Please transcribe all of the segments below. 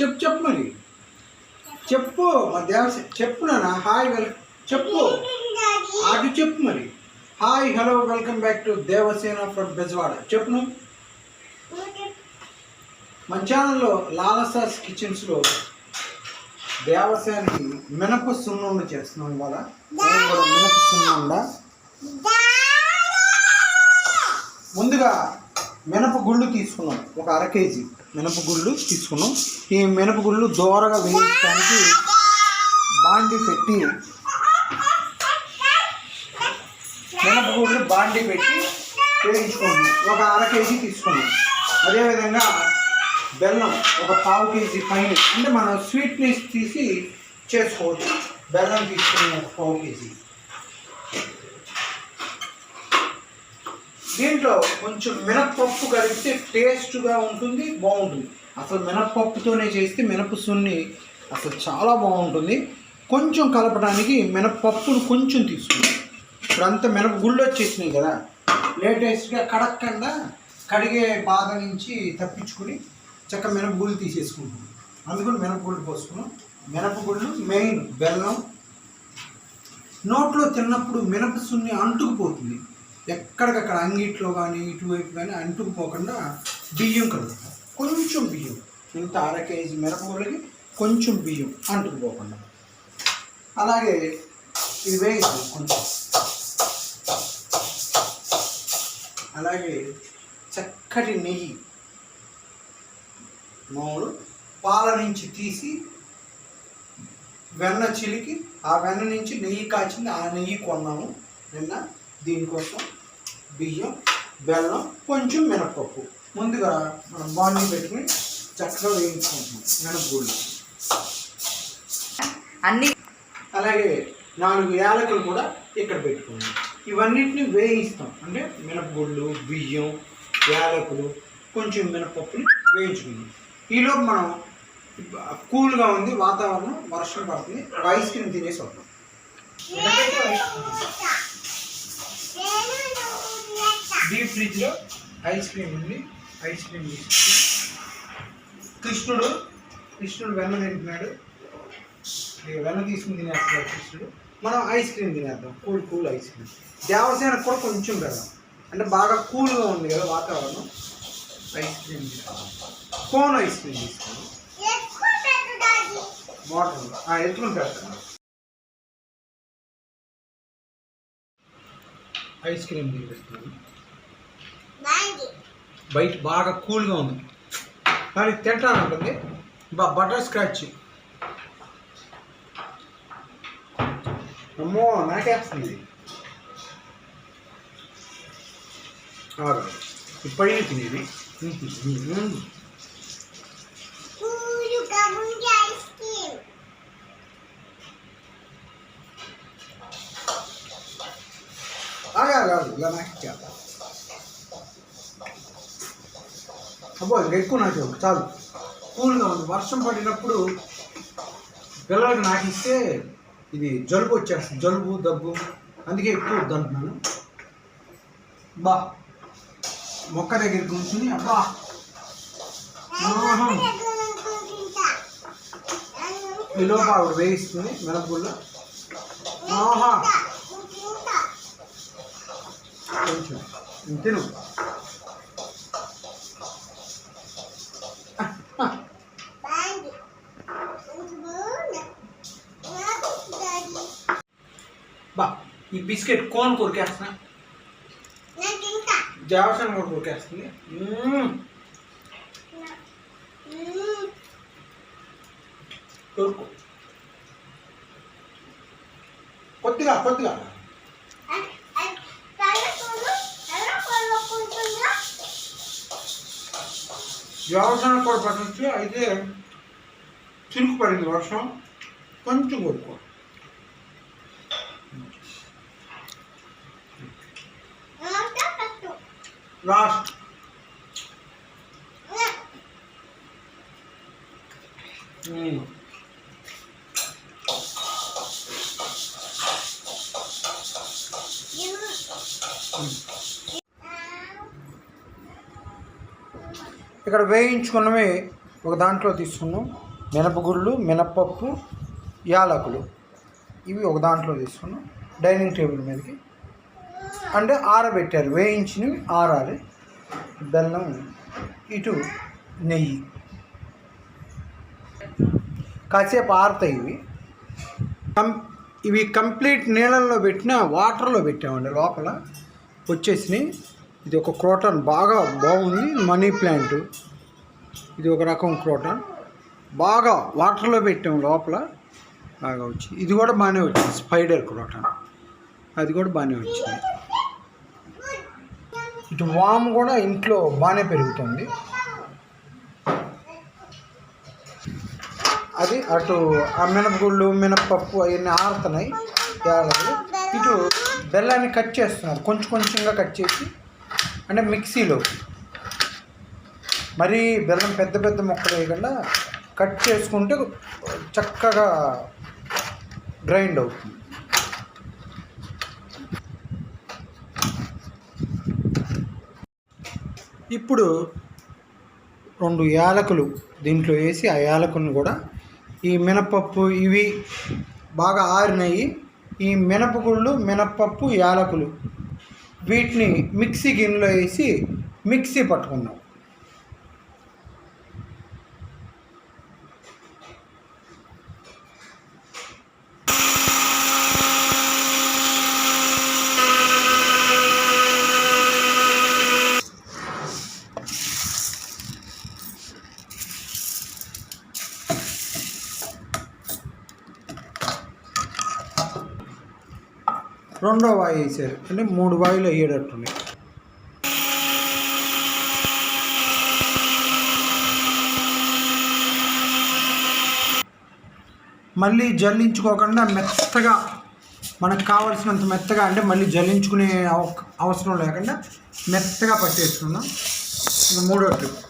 చెప్పు చెప్పు మరి. చెప్పు మా దేవస చెప్పు నాన్న హాయ్ వెల్ చెప్పు. అది చెప్పు మరి. Hi hello welcome back to Devasena from Bezawada. చెప్పు. నువ్వు మన ఛానల్లో లాలసాస్ కిచెన్స్లో దేవసేనకి మినప సున్నుండ చేస్తున్నాం ఇవాళ. మినప సున్నుండ. ముందుగా మినపగుళ్ళు తీసుకున్నాం. ఒక అర కేజీ మినపగుళ్ళు తీసుకున్నాం. ఈ మినపగుళ్ళు దోరగా వేయించడానికి బాండి పెట్టి మినపగుళ్ళు బాండి పెట్టి వేయించుకున్నాం. ఒక అర కేజీ తీసుకున్నాం. అదేవిధంగా బెల్లం ఒక పావు కేజీ పైన అంటే మనం స్వీట్నెస్ తీసి చేసుకోవచ్చు. బెల్లం తీసుకున్నాం ఒక పావు కేజీ. దీంట్లో కొంచెం మినప్పప్పు కలిపితే టేస్ట్గా ఉంటుంది బాగుంటుంది. అసలు మినప్పప్పుతోనే చేస్తే మినప సున్ని అసలు చాలా బాగుంటుంది. కొంచెం కలపడానికి మినప్పప్పును కొంచెం తీసుకున్నాం ఇప్పుడంతా మినప గుళ్ళు వచ్చేసినాయి కదా లేటెస్ట్గా కడక్కుండా కడిగే బాధ నుంచి తప్పించుకుని చక్క మినపగుళ్ళు తీసేసుకుంటాం అందుకని మినపగుళ్ళు పోసుకున్నాం. మినపగుళ్ళు మెయిన్ బెల్లం. నోట్లో తిన్నప్పుడు మినప సున్ని అంటుకుపోతుంది. ఎక్కడికక్కడ అంగిట్లో కానీ ఇటువైపు కానీ అంటుకుపోకుండా బియ్యం కలుపుతాం. కొంచెం బియ్యం. ఇంత అర కేజీ మిరపగుళ్ళకి కొంచెం బియ్యం అంటుకుపోకుండా. అలాగే ఇది వేయాలి కొంచెం. అలాగే చక్కటి నెయ్యి మామూలు పాల నుంచి తీసి వెన్న చిలికి ఆ వెన్న నుంచి నెయ్యి కాచింది ఆ నెయ్యి కొన్నాము. నిన్న దీనికోసం బియ్యం బెల్లం కొంచెం మినపప్పు ముందుగా మనం బాండి పెట్టుకుని చక్కగా వేయించుకుంటున్నాం మినపగుళ్ళు అన్ని అలాగే నాలుగు యాలకులు కూడా ఇక్కడ పెట్టుకున్నాం. ఇవన్నిటిని వేయిస్తాం. అంటే మినపగుళ్ళు బియ్యం యాలకులు కొంచెం మినపప్పుని వేయించుకుందాం. ఈలోపు మనం కూల్గా ఉంది వాతావరణం వర్షం పడుతుంది ఐస్ క్రీమ్ తినేసి వద్దాం. డీప్ ఫ్రిడ్జ్లో ఐస్ క్రీమ్ ఉంది. ఐస్ క్రీమ్ తీసుకుని కృష్ణుడు కృష్ణుడు వెన్న తింటున్నాడు. వెన్న తీసుకుని తినేస్తున్నాడు కృష్ణుడు. మనం ఐస్ క్రీమ్ తినేద్దాం. Cool cool ice cream Devasena కూడా కొంచెం పెడదాం అంటే బాగా కూల్గా ఉంది కదా వాతావరణం. ఐస్ క్రీమ్ తీసుకుందాం కోన్ ఐస్ క్రీమ్ తీసుకోండి వాటర్ ఎత్తుకుని పెడతాను ఐస్ క్రీమ్ తీసుకున్నాను బయట బాగా కూల్గా ఉంది. మరి తింటానంటుంది బా బటర్ స్క్రాచ్. అమ్మో నాకేస్తుంది. ఇప్పటికీ తినేది. ఆగా ఇలా నాకు చేద్దాం అబ్బో ఇంకా ఎక్కువ నాకు చాలు. కూల్గా ఉంది. వర్షం పడినప్పుడు పిల్లలకు నాకిస్తే ఇది జలుబు వచ్చేస్తుంది. జలుబు దగ్గు. అందుకే ఎక్కువ వద్దంటున్నాను బా. మొక్క దగ్గర కూర్చుని అబ్బా. ఆహా. ఈ లోపల ఆవిడ వేయిస్తుంది మినపగుళ్ళు. ఆహా. కొంచెం. తిను. బా ఈ బిస్కెట్ కోన్ కొరికేస్తున్నా దేవసానం కూడా కొరికేస్తుంది మ్మ్. కొరుకు కొద్దిగా కొద్దిగా వ్యవసాయం కూడా పట్టచ్చు అయితే చినుకు పడింది వర్షం కొంచెం కొడుకో లాస్ట్ hmm. ఇక్కడ వేయించుకున్నవి ఒక దాంట్లో తీసుకున్నాం. మినపగుళ్ళు మినపప్పు యాలకులు. ఇవి ఒక దాంట్లో తీసుకున్నాం. డైనింగ్ టేబుల్ మీదకి. అంటే ఆరబెట్టారు. వేయించినవి ఆరాలి. బెల్లం ఇటు నెయ్యి. కాసేపు ఆరుతాయి ఇవి. కం ఇవి కంప్లీట్ నీళ్ళల్లో పెట్టిన వాటర్లో పెట్టామండి లోపల. వచ్చేసినాయి ఇది ఒక క్రోటాన్ బాగా బాగుంది మనీ ప్లాంట్. ఇది ఒక రకం క్రోటాన్. బాగా వాటర్లో పెట్టాం లోపల. బాగా వచ్చి ఇది కూడా బాగానే వచ్చింది. Spider croton. అది కూడా బాగానే వచ్చింది. ఇటు వాము కూడా ఇంట్లో బాగానే పెరుగుతుంది. అది అటు ఆ మినపగుళ్ళు మినపప్పు అవన్నీ ఆరుతున్నాయి. ఏడాది ఇటు బెల్లాన్ని కట్ చేస్తున్నారు. కొంచెం కొంచెంగా కట్ చేసి అంటే మిక్సీలో. మరీ బెల్లం పెద్ద పెద్ద ముక్కలు వేయకుండా కట్ చేసుకుంటే చక్కగా గ్రైండ్ అవుతుంది. ఇప్పుడు రెండు యాలకులు దీంట్లో వేసి ఆ యాలకులను కూడా ఈ మినపప్పు ఇవి బాగా ఆరినాయి. ఈ మినపగుళ్ళు మినపప్పు యాలకులు వీటిని మిక్సీ గిన్నెలో వేసి మిక్సీ పట్టుకున్నాం రెండో వాయి వేసారు అంటే మూడు వాయిలు అయ్యేటట్టున్నాయి మళ్ళీ జల్లించుకోకుండా మెత్తగా మనకు కావలసినంత మెత్తగా అంటే మళ్ళీ జల్లించుకునే అవ- అవసరం లేకుండా మెత్తగా పట్టేసుకున్నాం మూడో ట్రిప్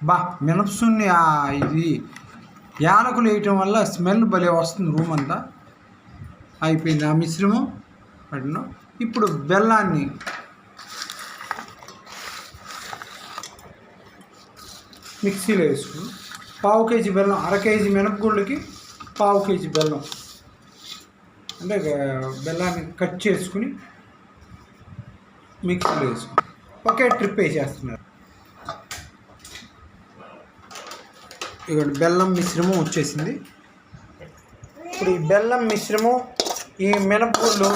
బా మినపసున్ని ఇది యాలకులు వేయటం వల్ల స్మెల్ భలే వస్తుంది రూమ్ అంతా. అయిపోయింది ఆ మిశ్రమం. పడిన ఇప్పుడు బెల్లాన్ని మిక్సీలో వేసుకుని పావు కేజీ బెల్లం అర కేజీ మినపగుళ్ళకి పావు కేజీ బెల్లం. అంటే బెల్లాన్ని కట్ చేసుకుని మిక్సీలో వేసుకుని ఒకే ట్రిప్ వేసేస్తున్నారు. ఇక్కడ బెల్లం మిశ్రమం వచ్చేసింది. ఇప్పుడు ఈ బెల్లం మిశ్రమం ఈ మినపగుళ్ళు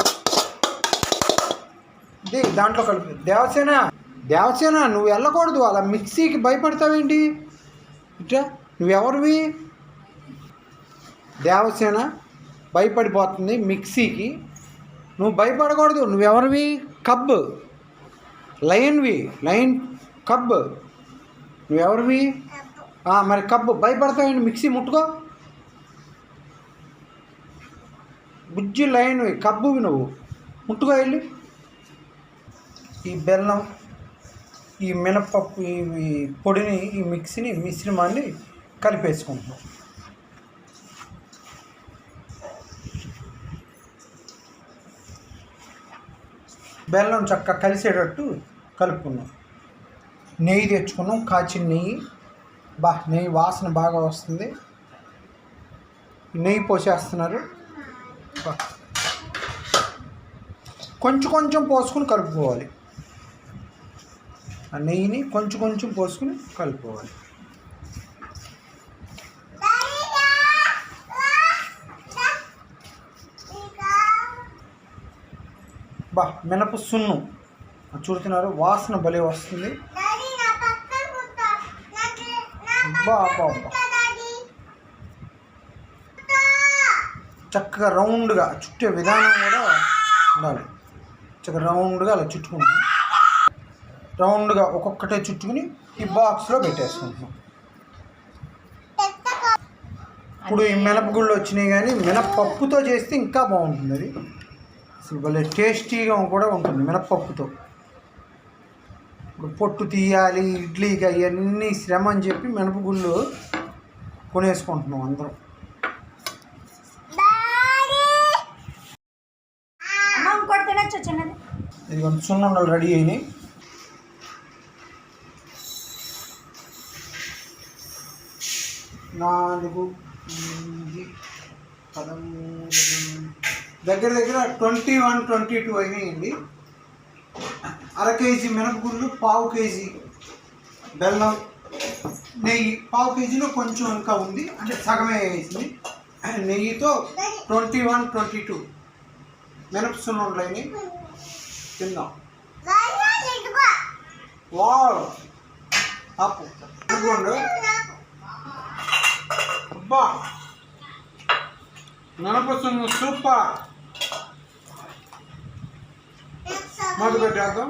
ఇది దాంట్లో కలిపి. దేవసేన దేవసేన నువ్వు వెళ్ళకూడదు అలా మిక్సీకి భయపడతావేంటి? ఇట్లా నువ్వెవరివి? దేవసేన భయపడిపోతుంది మిక్సీకి. నువ్వు భయపడకూడదు నువ్వెవరివి? కబ్. లయన్వి లయన్ కబ్. నువ్వెవరివి? మరి కబ్బు భయపడతాయండి మిక్సీ ముట్టుకో. బుజ్జి లైన్వి కబ్బువి నువ్వు. ముట్టుకో వెళ్ళి. ఈ బెల్లం ఈ మినపప్పు ఈ ఈ పొడిని ఈ మిక్సీని మిశ్రమాన్ని కలిపేసుకుంటున్నాం. బెల్లం చక్కగా కలిసేటట్టు కలుపుకున్నాం. నెయ్యి తెచ్చుకున్నాం కాచిన నెయ్యి. బా నెయ్యి వాసన బాగా వస్తుంది. నెయ్యి పోసేస్తున్నారు. కొంచెం కొంచెం పోసుకుని కలుపుకోవాలి. ఆ నెయ్యిని కొంచెం కొంచెం పోసుకుని కలుపుకోవాలి. బా మినప సున్ను. చూడుతున్నారు వాసన భలే వస్తుంది. అబ్బా చక్కగా రౌండ్గా చుట్టే విధానం కూడా ఉండాలి. చక్కగా రౌండ్గా అలా చుట్టుకుంటున్నాం. రౌండ్గా ఒక్కొక్కటే చుట్టుకుని ఈ బాక్స్లో పెట్టేసుకుంటున్నాం. ఇప్పుడు ఈ మినపగుళ్ళు వచ్చినాయి కానీ మినపప్పుతో చేస్తే ఇంకా బాగుంటుంది అది. అసలు భలే టేస్టీగా కూడా ఉంటుంది మినపప్పుతో. ఇప్పుడు పొట్టు తీయాలి ఇడ్లీకి అవన్నీ శ్రమ అని చెప్పి మినపగుళ్ళు కొనేసుకుంటున్నాం అందరం. ఇది కొంచెం సున్నుండలు రెడీ అయినాయి. నాలుగు పదమూడు దగ్గర దగ్గర ట్వంటీ వన్ ట్వంటీ టూ అయినాయండి. అర కేజీ మినపగుళ్ళు పావు కేజీ బెల్లం నెయ్యి. పావు కేజీలో కొంచెం ఇంకా ఉంది. అంటే సగమే వేసింది. నెయ్యితో ట్వంటీ వన్ ట్వంటీ టూ మినప సున్నుండలు అయినాయి. తిందాం. అనుకోండి అబ్బా! మినపసున్ను సూపర్! మొదలు పెట్టేద్దాం.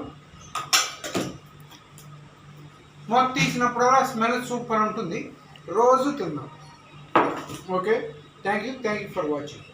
మొక్క తీసినప్పుడల్లా స్మెల్ సూపర్ ఉంటుంది. రోజు తిందాం okay thank you thank you for watching